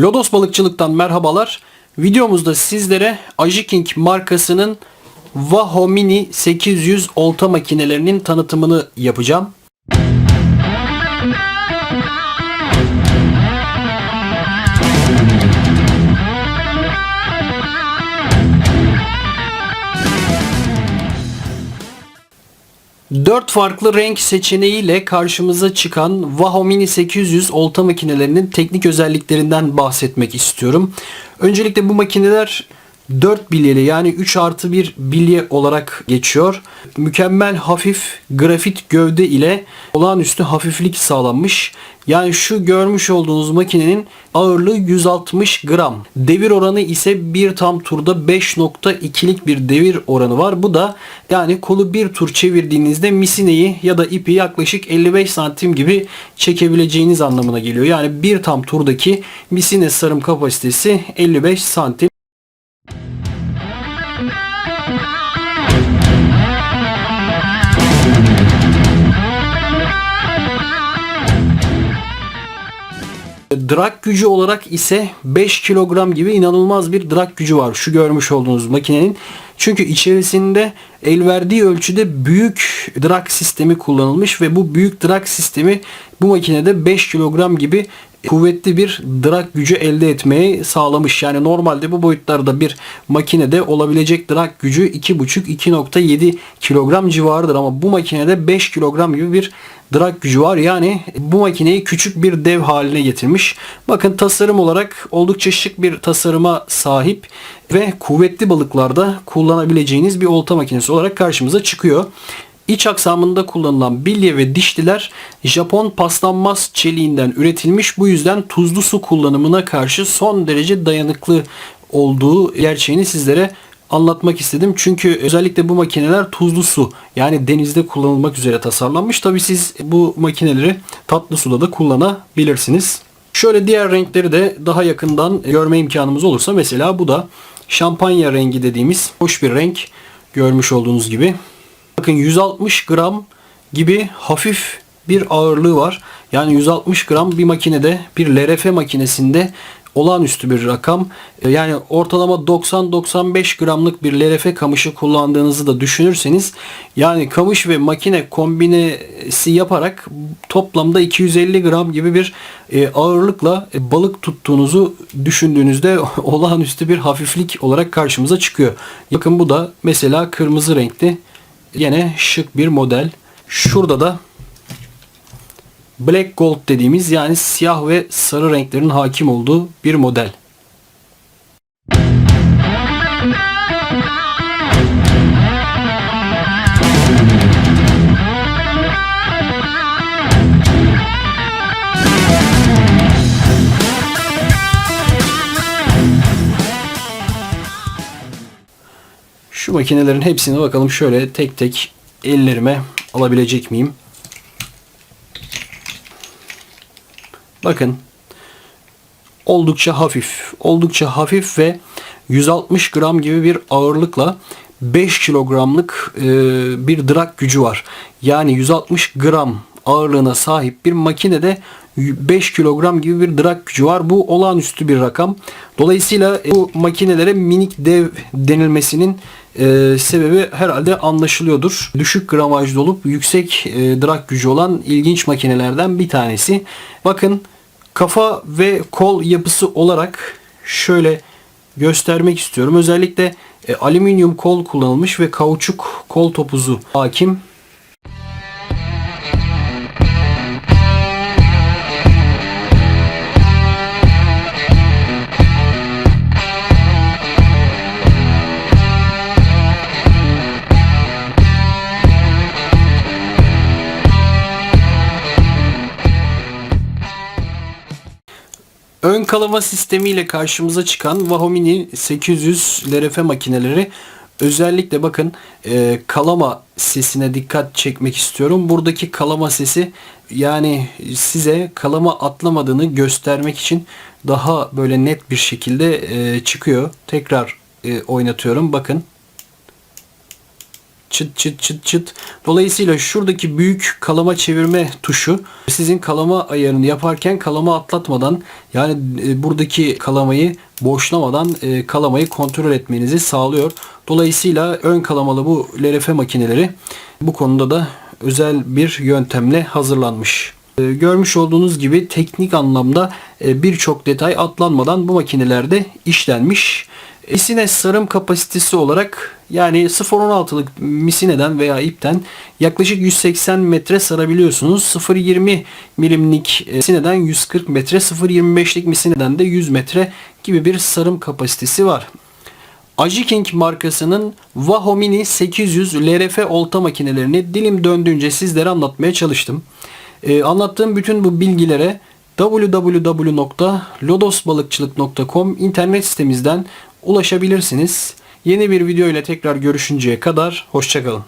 Lodos Balıkçılık'tan merhabalar. Videomuzda sizlere Ajiking markasının Vaho Mini 800 olta makinelerinin tanıtımını yapacağım. Dört farklı renk seçeneğiyle karşımıza çıkan Vaho Mini 800 olta makinelerinin teknik özelliklerinden bahsetmek istiyorum. Öncelikle bu makineler 4 bilyeli yani 3 artı 1 bilye olarak geçiyor. Mükemmel hafif grafit gövde ile olağanüstü hafiflik sağlanmış. Yani şu görmüş olduğunuz makinenin ağırlığı 160 gram. Devir oranı ise bir tam turda 5.2'lik bir devir oranı var. Bu da yani kolu bir tur çevirdiğinizde misineyi ya da ipi yaklaşık 55 santim gibi çekebileceğiniz anlamına geliyor. Yani bir tam turdaki misine sarım kapasitesi 55 santim. Drag gücü olarak ise 5 kilogram gibi inanılmaz bir drag gücü var. Şu görmüş olduğunuz makinenin. Çünkü içerisinde el verdiği ölçüde büyük drag sistemi kullanılmış ve bu büyük drag sistemi bu makinede 5 kilogram gibi kuvvetli bir drag gücü elde etmeyi sağlamış. Yani normalde bu boyutlarda bir makinede olabilecek drag gücü 2,5-2,7 kilogram civarıdır ama bu makinede 5 kilogram gibi bir drag gücü var. Yani bu makineyi küçük bir dev haline getirmiş. Bakın tasarım olarak oldukça şık bir tasarıma sahip ve kuvvetli balıklarda kullanabileceğiniz bir olta makinesi olarak karşımıza çıkıyor. İç aksamında kullanılan bilye ve dişliler Japon paslanmaz çeliğinden üretilmiş. Bu yüzden tuzlu su kullanımına karşı son derece dayanıklı olduğu gerçeğini sizlere anlatmak istedim. Çünkü özellikle bu makineler tuzlu su yani denizde kullanılmak üzere tasarlanmış. Tabi siz bu makineleri tatlı suda da kullanabilirsiniz. Şöyle diğer renkleri de daha yakından görme imkanımız olursa mesela bu da şampanya rengi dediğimiz hoş bir renk görmüş olduğunuz gibi. Bakın 160 gram gibi hafif bir ağırlığı var. Yani 160 gram bir makinede bir LRF makinesinde olağanüstü bir rakam. Yani ortalama 90-95 gramlık bir LRF kamışı kullandığınızı da düşünürseniz yani kamış ve makine kombinesi yaparak toplamda 250 gram gibi bir e, ağırlıkla e, balık tuttuğunuzu düşündüğünüzde olağanüstü bir hafiflik olarak karşımıza çıkıyor. Bakın bu da mesela kırmızı renkli yine şık bir model. Şurada da Black Gold dediğimiz yani siyah ve sarı renklerin hakim olduğu bir model. Şu makinelerin hepsine bakalım şöyle tek tek ellerime alabilecek miyim? Bakın oldukça hafif. Oldukça hafif ve 160 gram gibi bir ağırlıkla 5 kilogramlık e, bir drag gücü var. Yani 160 gram ağırlığına sahip bir makinede 5 kilogram gibi bir drag gücü var. Bu olağanüstü bir rakam. Dolayısıyla bu makinelere minik dev denilmesinin e, sebebi herhalde anlaşılıyordur. Düşük gramajlı olup yüksek e, drag gücü olan ilginç makinelerden bir tanesi. Bakın kafa ve kol yapısı olarak şöyle göstermek istiyorum. Özellikle e, alüminyum kol kullanılmış ve kauçuk kol topuzu hakim. Ön kalama sistemiyle karşımıza çıkan Vahomini 800 LRF makineleri özellikle bakın e, kalama sesine dikkat çekmek istiyorum. Buradaki kalama sesi yani size kalama atlamadığını göstermek için daha böyle net bir şekilde e, çıkıyor. Tekrar e, oynatıyorum. Bakın. Çıt çıt çıt çıt. Dolayısıyla şuradaki büyük kalama çevirme tuşu sizin kalama ayarını yaparken kalama atlatmadan yani e, buradaki kalamayı boşlamadan e, kalamayı kontrol etmenizi sağlıyor. Dolayısıyla ön kalamalı bu LRF makineleri bu konuda da özel bir yöntemle hazırlanmış. E, Görmüş olduğunuz gibi teknik anlamda birçok detay atlanmadan bu makinelerde işlenmiş. Misine sarım kapasitesi olarak yani 0.16'lık misineden veya ipten yaklaşık 180 metre sarabiliyorsunuz. 0.20 milimlik e, misineden 140 metre, 0.25'lik misineden de 100 metre gibi bir sarım kapasitesi var. Ajiking markasının Vaho Mini 800 LRF olta makinelerini dilim döndüğünce sizlere anlatmaya çalıştım. Ee, anlattığım bütün bu bilgilere www.lodosbalıkçılık.com internet sitemizden ulaşabilirsiniz. Yeni bir video ile tekrar görüşünceye kadar hoşçakalın.